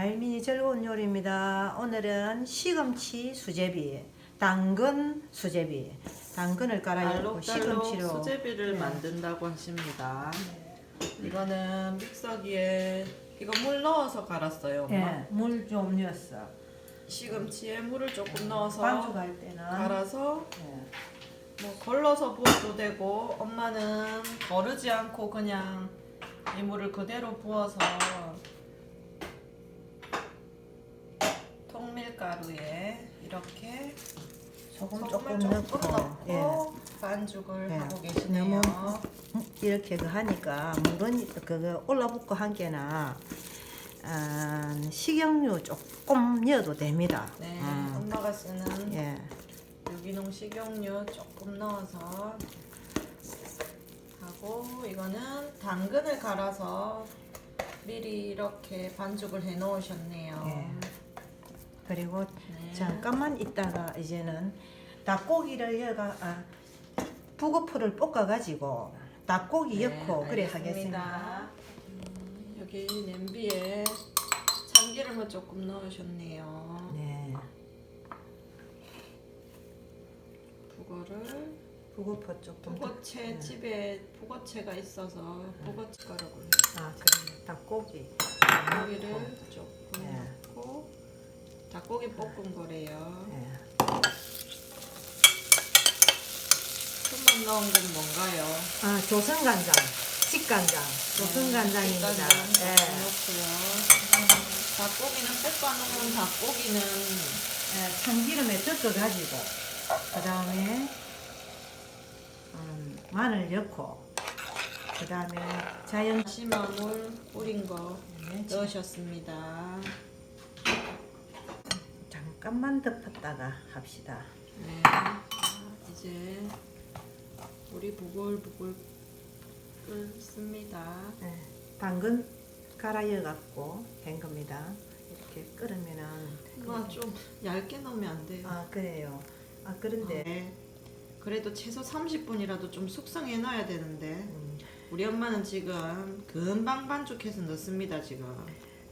과일미니 즐거운 요리입니다. 오늘은 시금치 수제비, 당근 수제비, 당근을 깔아놓고 시금치로 수제비를 네. 만든다고 하십니다. 이거는 믹서기에 이거 물 넣어서 갈았어요, 엄마. 예, 물좀 넣었어. 시금치에 물을 조금 넣어서 반죽할 때는 갈아서 예, 뭐 걸러서 부어도 되고 엄마는 거르지 않고 그냥 이 물을 그대로 부어서 가루에 이렇게 소금 조금 넣고, 조금 넣고 예. 반죽을 예. 하고 계시네요. 이렇게 그 하니까 물은 그거 올라붙고 한 개나 아, 식용유 조금 넣어도 됩니다. 네, 음, 엄마가 쓰는 예. 유기농 식용유 조금 넣어서 하고 이거는 당근을 갈아서 미리 이렇게 반죽을 해 놓으셨네요. 예. 그리고 네. 잠깐만 있다가 이제는 닭고기를 여가 아, 북어포를 볶아가지고 닭고기 네, 넣고 그래. 하겠습니다. 음, 여기 냄비에 참기름을 조금 넣으셨네요. 네, 북어를 북어포 조금 더- 북어채 네. 집에 북어채가 있어서 북어채 가루를 아 그래 닭고기 고기를 넣고. 조금 네. 닭고기 볶은 거래요. 예. 손만 넣은 건 뭔가요? 아 조선간장, 조선간장입니다. 네, 예. 넣고요. 닭고기는 볶아놓은 닭고기는 예, 참기름에 섞어가지고 그 다음에 음, 마늘 넣고 그 다음에 자연 다시마물 뿌린 거 네, 넣으셨습니다. 잠깐만 덮었다가 합시다. 네. 자, 이제 물이 부글부글 끓습니다. 예, 당근 갈아여 갖고 된 겁니다. 이렇게 끓으면은 엄마 좀 얇게 넣으면 안 돼요. 아 그래요. 아 그런데 네. 그래도 최소 30분이라도 좀 숙성해 놔야 되는데 음, 우리 엄마는 지금 금방 반죽해서 넣습니다 지금.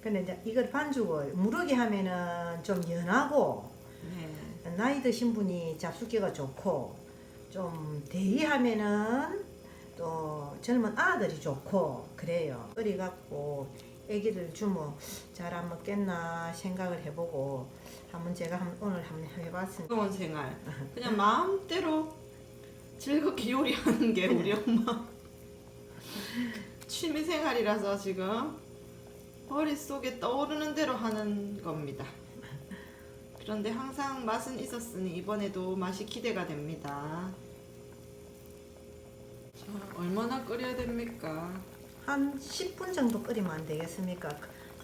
근데 이제 이걸 반죽을 무르게 하면은 좀 연하고 네. 나이 드신 분이 잡숫기가 좋고 좀 대이하면은 또 젊은 아들이 좋고 그래요. 끓이 갖고 애기를 주면 잘 안 먹겠나 생각을 해보고 한번 제가 한- 오늘 한번 해봤습니다. 즐거운 생활. 그냥 마음대로 즐겁게 요리하는 게 우리 엄마 취미 생활이라서 지금 머릿속에 떠오르는 대로 하는 겁니다. 그런데 항상 맛은 있었으니 이번에도 맛이 기대가 됩니다. 자, 얼마나 끓여야 됩니까? 한 10분 정도 끓이면 안 되겠습니까?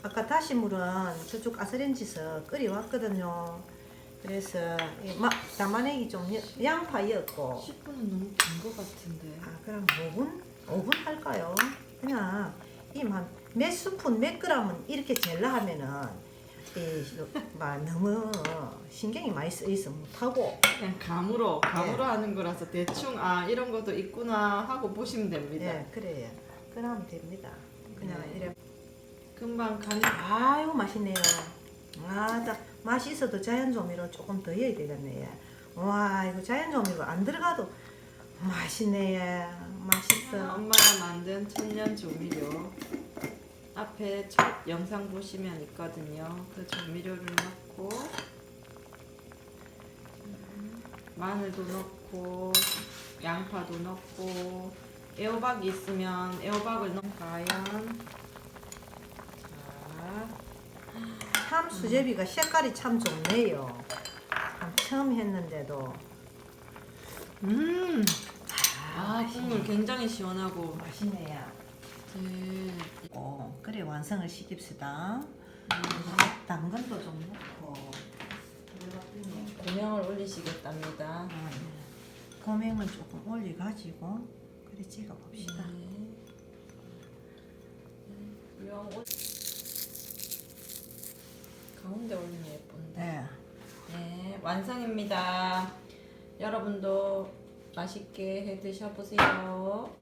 아까 다시 물은 저쪽 가스레인지에서 끓여왔거든요. 그래서 이 마, 담아내기 좀 여- 양파였고 10분은 너무 긴 것 같은데. 아 그럼 5분? 5분 몇 스푼 몇 그램은 이렇게 젤라 하면은 이 막 너무 신경이 많이 쓰여서 못하고. 그냥 감으로 감으로 하는 거라서 대충 아 이런 것도 있구나 하고 보시면 됩니다. 예 그래요. 그러면 됩니다. 그냥 네. 이래. 금방 간이 아유 맛있네요. 아다 맛이 있어도 자연 조미료 조금 더 넣어야 되겠네. 와 이거 자연 조미료 안 들어가도 맛있네. 맛있어. 엄마가 만든 천년 조미료 앞에 첫 영상 보시면 있거든요. 그 조미료를 넣고 음, 마늘도 넣고 양파도 넣고 애호박이 있으면 애호박을 넣고 과연 자참 수제비가 색깔이 참 좋네요. 참 처음 했는데도 음, 아 국물 굉장히 시원하고 맛있네요. 네. 완성을 시킵시다. 당근도 좀 넣고 고명을 올리시겠답니다. 고명을 조금 올려가지고 그래 찍어 봅시다. 고명 올 가운데 올리면 예쁜데. 네. 네, 완성입니다. 여러분도 맛있게 해 드셔보세요.